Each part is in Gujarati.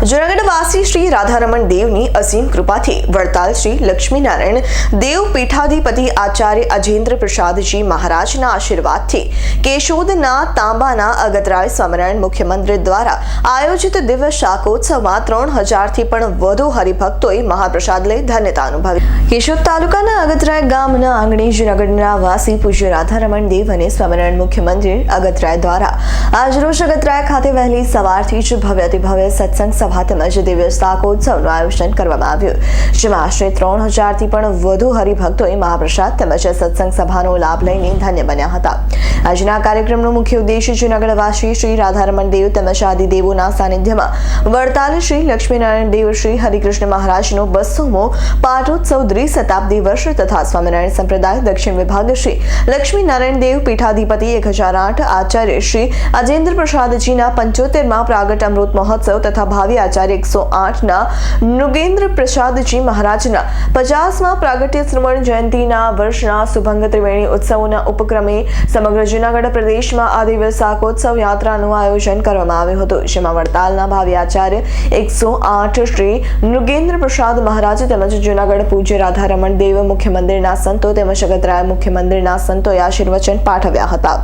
જૂનાગઢ વાસી શ્રી રાધારમણ દેવની અસીમ કૃપાથી વડતાલ શ્રી લક્ષ્મીનારાયણ દેવ પીઠાધિપતિ આચાર્ય અજેન્દ્ર પ્રસાદજી મહારાજના આશીર્વાદથી કેશોદના તાંબાના અગતરાય સ્વામિનારાયણ મુખ્ય દ્વારા આયોજિત દિવ્ય શાકોત્સવમાં ત્રણ હજારથી પણ વધુ હરિભક્તોએ મહાપ્રસાદ લઈ ધન્યતા અનુભવી. કેશોદ તાલુકાના અગતરાય ગામના આંગણે જુનાગઢના વાસી પૂજ્ય રાધારમણ દેવ અને સ્વામિનારાયણ મુખ્ય મંદિર અગતરાય દ્વારા આજરોજ અગતરાય ખાતે વહેલી સવારથી જ ભવ્યાતિભવ્ય સત્સંગ સભા તેમજ દિવ્ય શાકોત્સવનું આયોજન કરવામાં આવ્યું. જેમાં આશરે ત્રણ હજારથી પણ વધુ હરિભક્તોએ મહાપ્રસાદ તેમજ સત્સંગ સભાનો લાભ લઈને ધન્ય બન્યા હતા. આજના કાર્યક્રમનો મુખ્ય ઉદ્દેશ જૂનાગઢવાસી શ્રી રાધારમણ દેવ તેમજ આદિદેવોના સાનિધ્યમાં વડતાલ શ્રી લક્ષ્મીનારાયણ દેવ શ્રી હરિકૃષ્ણ મહારાજનો બસોમો પાટોત્સવ દ્વિશતાબ્દી વર્ષ તથા સ્વામિનારાયણ સંપ્રદાય દક્ષિણ વિભાગ શ્રી લક્ષ્મીનારાયણ દેવ પીઠાધિપતિ એક હજાર આઠ આચાર્ય શ્રી અજેન્દ્ર પ્રસાદજીના પંચોતેરમાં પ્રાગટ અમૃત મહોત્સવ તથા ભાવિ આચાર્ય એકસો આઠના નૃગેન્દ્ર પ્રસાદજી મહારાજના પચાસમાં પ્રાગટ્ય શ્રવણ જયંતિના વર્ષના સુભંગ ત્રિવેણી ઉત્સવના ઉપક્રમે સમગ્ર જૂનાગઢ પ્રદેશમાં આ દિવસ શાકોત્સવ યાત્રાનું આયોજન કરવામાં આવ્યું હતું. જેમાં વડતાલના ભાવિ આચાર્ય એકસો આઠ શ્રી નૃગેન્દ્ર પ્રસાદ મહારાજ તેમજ જૂનાગઢ પૂજ્ય રાધારમણ દેવ મુખ્ય મંદિરના સંતો તેમજ જગતરાય મુખ્ય મંદિરના સંતોએ આશીર્વચન પાઠવ્યા હતા.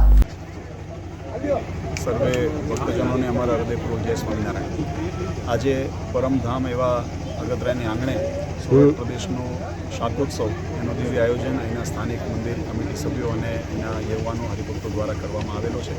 સર્વે ભક્તજનોને અમારા હૃદયપૂર્વક જય સ્વામિનારાયણ. આજે પરમધામ એવા અગતરાયની આંગણે સુરત પ્રદેશનો શાકોત્સવ, એનું દિવ્ય આયોજન અહીંના સ્થાનિક મંદિર કમિટી સભ્યો અને એના યુવાનો હરિભક્તો દ્વારા કરવામાં આવેલો છે.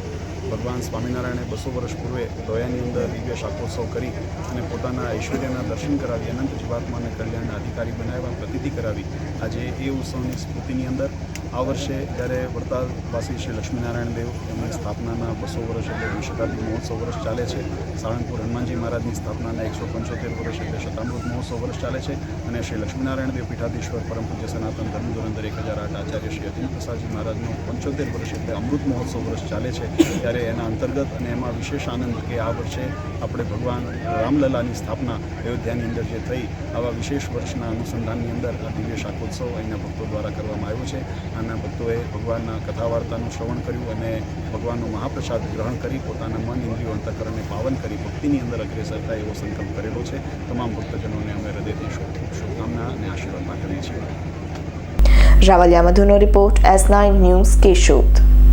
ભગવાન સ્વામિનારાયણે બસો વર્ષ પૂર્વે દોયાની અંદર દિવ્ય શાકોત્સવ કરી અને પોતાના ઐશ્વર્યના દર્શન કરાવી, અનંત જીવાત્માને કલ્યાણના અધિકારી બનાવ્યા, પ્રતિતિ કરાવી. આજે એ ઉત્સવની સ્મૃતિની અંદર આ વર્ષે જ્યારે વડતાલવાસી શ્રી લક્ષ્મીનારાયણ દેવ એમની સ્થાપનાના બસો વર્ષ એટલે વિશતાબ્દી મહોત્સવ વર્ષ ચાલે છે. સાળંગપુર હનુમાનજી મહારાજની સ્થાપનાના એકસો પંચોતેર વર્ષ એટલે શતામૃત મહોત્સવ વર્ષ ચાલે છે અને શ્રી લક્ષ્મીનારાયણ દેવ પીઠાધીશ્વર પરમ પૂજ્ય સનાતન ધર્મ ધોરંદર એક હજાર આઠ આચાર્ય શ્રી અતિમ પ્રસાદજી મહારાજનું પંચોતેર વર્ષ એટલે અમૃત મહોત્સવ વર્ષ ચાલે છે. ત્યારે એના અંતર્ગત અને એમાં વિશેષ આનંદ કે આ વર્ષે આપણે ભગવાન રામલલાની સ્થાપના અયોધ્યાની અંદર જે થઈ, આવા વિશેષ વર્ષના અનુસંધાનની અંદર આ દિવ્ય શાકોત્સવ અહીંના ભક્તો દ્વારા કરવામાં આવ્યો છે. આના ભક્તોએ ભગવાનના કથા વાર્તાનું શ્રવણ કર્યું અને ભગવાનનો મહાપ્રસાદ ગ્રહણ કરી, પોતાના મન, ઇન્દ્રિયો, અંતકરણને પાવન કરી, ભક્તિની અંદર અગ્રેસર થાય એવો સંકલ્પ કરેલો છે. તમામ ભક્તજનોને અમે હૃદયથી શુભ શુભકામના અને આશીર્વાદ પાઠવીએ છીએ. Ravaliya મધુનો report S nine news Keshod.